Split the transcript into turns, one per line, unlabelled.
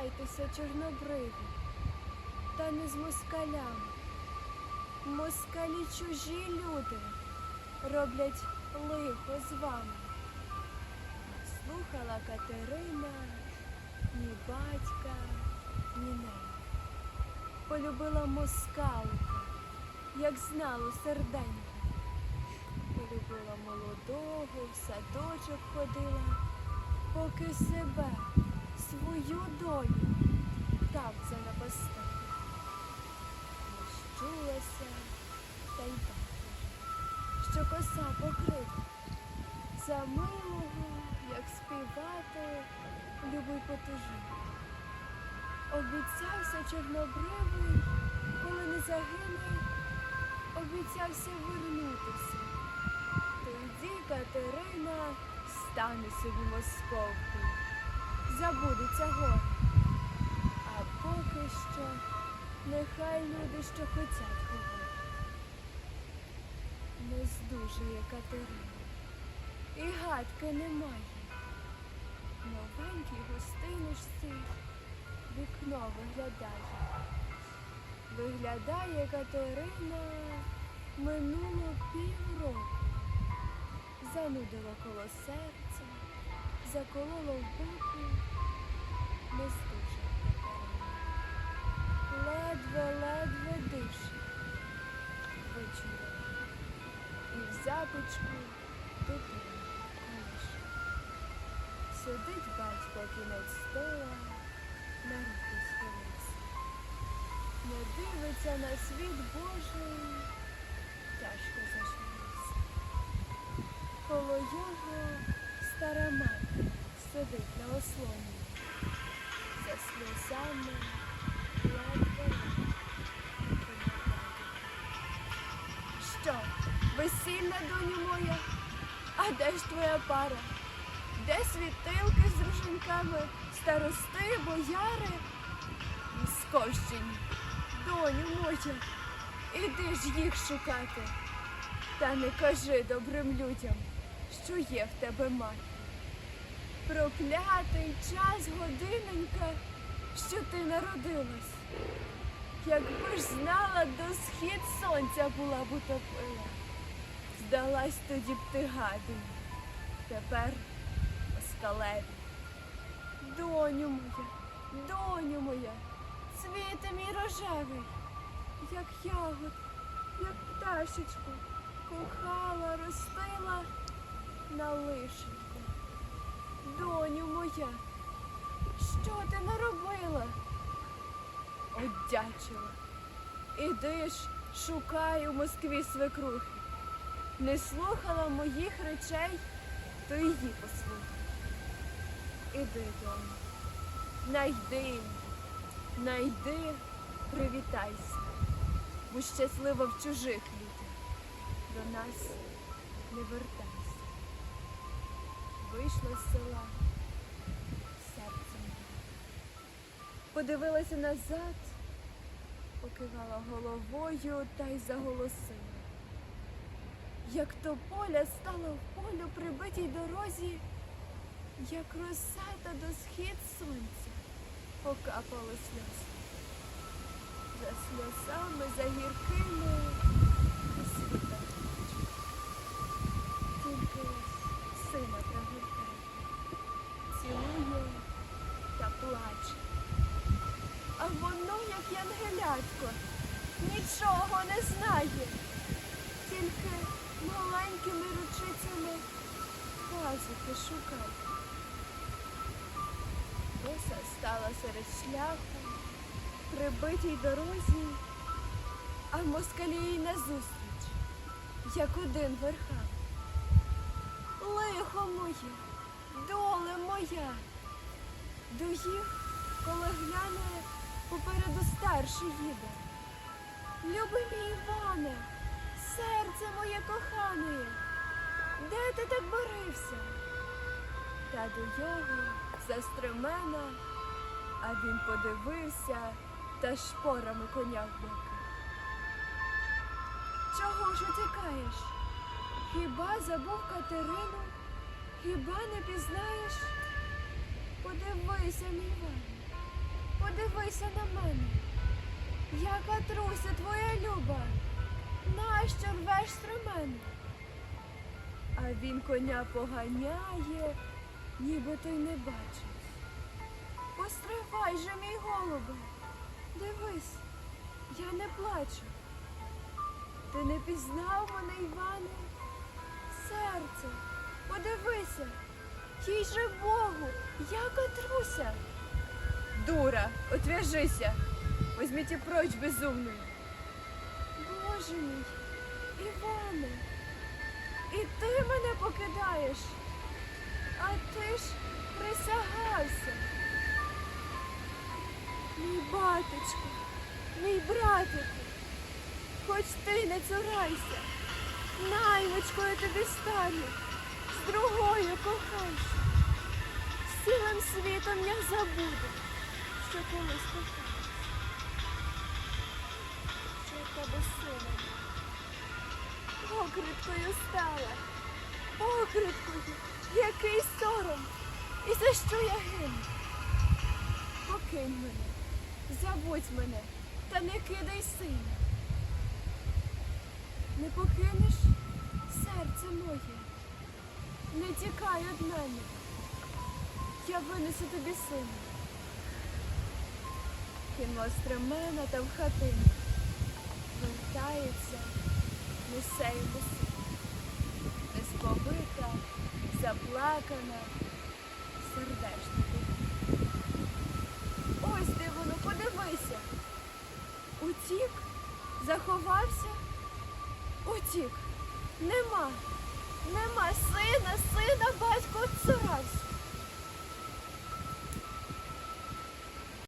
грайтеся, чорнобриві, та не з москалями. Москалі чужі люди роблять лихо з вами. Слухала Катерина ні батька, ні неї. Полюбила москалика, як знало серденько. Полюбила молодого, в садочок ходила, поки себе, свою долю так занапастила. Розчулася та й бачиш, що коса покрита. За милого, як співати, любий потужив. Обіцявся чорнобривий, коли не загине, обіцявся вернутися. Тоді Катерина стане собі московкою, забудеться горе. А поки що нехай люди, що хотять говорять. Не здужує Катерина, і гадки немає. Новенькій гостиночці вікно виглядає. Виглядає Катерина минуло півроку. Занудило коло серця, закололо в боку, не здужа Ледве-ледве дише, почула. І в запічку дитина колише. Сидить батько кінець стола, на руки схилився. Не дивиться на світ Божий, тяжко зажмурився. Коло його стара мати сидить на ослоні. За сльозами ледве. Що, весільна доню моя? А де ж твоя пара? Де світилки з дружинками, старости, бояри? Московщині, доню моя, іди ж їх шукати. Та не кажи добрим людям, що є в тебе мати. Проклятий час, годиненька, що ти народилась. Якби ж знала, до схід сонця була б утопила. Здалась тоді б ти гадині. Тепер москалеві. Доню моя, доню моя, цвіте мій рожевий, як ягод, як пташечку, кохала, ростила на лишеньку. Доню моя, що ти наробила? Одячила. Іди ж, шукай у Москві свекрухи. Не слухала моїх речей, то її послухай. Іди, доню, найди, її, найди, привітайся, бо щаслива в чужих людях. До нас не вертайся. Вийшла з села, серце моє. Подивилася назад, покивала головою та й заголосила. Як то поля стало в полю прибитій дорозі, як роса до схід сонця покапало сльози. За сльозами, за гіркими світа. Тільки сина янгелятко, нічого не знає, тільки маленькими ручицями пазухи шукає. Боса стала серед шляху, прибитій дорозі, а москалі їй назустріч, як один верхам. Лихо моє, доле моя, доїв, коли гляне, попереду старший їде. Любий мій Іване, серце моє кохане, де ти так борився? Та до його за стремена, а він подивився та шпорами коня вбив. Чого ж утікаєш? Хіба забув Катерину? Хіба не пізнаєш? Подивися, мій Іване, подивися на мене. Я Катруся, твоя люба. Нащо рвеш стремена? А він коня поганяє, ніби той не бачить. Постривай же, мій голубе. Дивись, я не плачу. Ти не пізнав мене, Іване? Серце, подивися, їй же Богу, я Катруся. Дура, отвяжися. Возьмите прочь безумную. Боже мій, Іване, і ти мене покидаєш, а ти ж присягався. Мій батечко, мій братику, хоч ти не цурайся, наймичкою тобі стану, з другою кохайся. Цілим світом я забуду, що колись я тебе сина. Покриткою стала, покриткою, який сором, і за що я гину? Покинь мене, забудь мене, та не кидай сина. Не покинеш серце моє, не тікай від мене. Я винесу тобі сина. Кинула стремена та в хатину. Вертається, несе йому сина. Несповита, заплакана, сердешна. Ось де воно, подивися. Утік, заховався, утік. Нема, нема сина, сина, батько цурався.